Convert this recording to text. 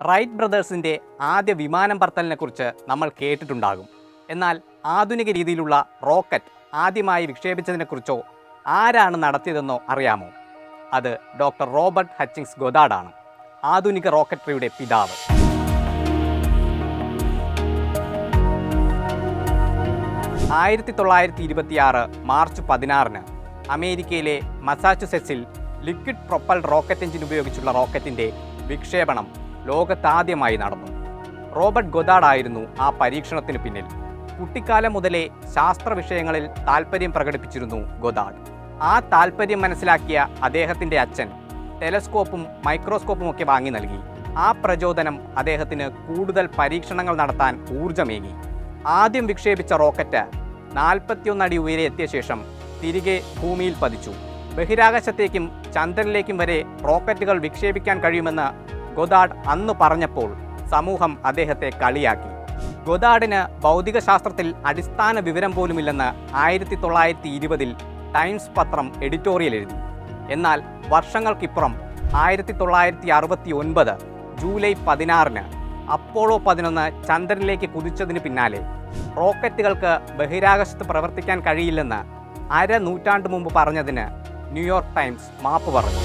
Right ബ്രദേഴ്സിന്റെ ആദ്യ വിമാനം പറത്തലിനെ കുറിച്ച് നമ്മൾ കേട്ടിട്ടുണ്ടാകും. എന്നാൽ ആധുനിക രീതിയിലുള്ള റോക്കറ്റ് ആദ്യമായി വിക്ഷേപിച്ചതിനെക്കുറിച്ചോ ആരാണ് നടത്തിയതെന്നോ അറിയാമോ? അത് ഡോക്ടർ റോബർട്ട് ഹച്ചിങ്സ് ഗൊദാഡാണ് ആധുനിക റോക്കറ്ററിയുടെ പിതാവ്. ആയിരത്തി തൊള്ളായിരത്തി ഇരുപത്തിയാറ് മാർച്ച് പതിനാറിന് അമേരിക്കയിലെ മസാച്ചുസെറ്റ്സിൽ ലിക്വിഡ് പ്രൊപ്പൽ റോക്കറ്റ് എഞ്ചിൻ ഉപയോഗിച്ചുള്ള റോക്കറ്റിന്റെ വിക്ഷേപണം ലോകത്താദ്യമായി നടന്നു. റോബർട്ട് ഗൊദാഡായിരുന്നു ആ പരീക്ഷണത്തിന് പിന്നിൽ. കുട്ടിക്കാലം മുതലേ ശാസ്ത്ര വിഷയങ്ങളിൽ താല്പര്യം പ്രകടിപ്പിച്ചിരുന്നു ഗൊദാഡ് ആ താല്പര്യം മനസ്സിലാക്കിയ അദ്ദേഹത്തിന്റെ അച്ഛൻ ടെലസ്കോപ്പും മൈക്രോസ്കോപ്പും ഒക്കെ വാങ്ങി നൽകി. ആ പ്രചോദനം അദ്ദേഹത്തിന് കൂടുതൽ പരീക്ഷണങ്ങൾ നടത്താൻ ഊർജമേകി ആദ്യം വിക്ഷേപിച്ച റോക്കറ്റ് നാൽപ്പത്തിയൊന്നടി ഉയരെ എത്തിയ ശേഷം തിരികെ ഭൂമിയിൽ പതിച്ചു. ബഹിരാകാശത്തേക്കും ചന്ദ്രനിലേക്കും വരെ റോക്കറ്റുകൾ വിക്ഷേപിക്കാൻ കഴിയുമെന്ന് ഗൊദാഡ് അന്ന് പറഞ്ഞപ്പോൾ സമൂഹം അദ്ദേഹത്തെ കളിയാക്കി. ഗൊദാഡിന് ഭൗതികശാസ്ത്രത്തിൽ അടിസ്ഥാന വിവരം പോലുമില്ലെന്ന് ആയിരത്തി തൊള്ളായിരത്തി ഇരുപതിൽ ടൈംസ് പത്രം എഡിറ്റോറിയൽ എഴുതി. എന്നാൽ വർഷങ്ങൾക്കിപ്പുറം ആയിരത്തി തൊള്ളായിരത്തി അറുപത്തി ഒൻപത് ജൂലൈ പതിനാറിന് അപ്പോളോ പതിനൊന്ന് ചന്ദ്രനിലേക്ക് കുതിച്ചതിന് പിന്നാലെ റോക്കറ്റുകൾക്ക് ബഹിരാകാശത്ത് പ്രവർത്തിക്കാൻ കഴിയില്ലെന്ന് അര നൂറ്റാണ്ട് മുമ്പ് പറഞ്ഞതിന് ന്യൂയോർക്ക് ടൈംസ് മാപ്പ് പറഞ്ഞു.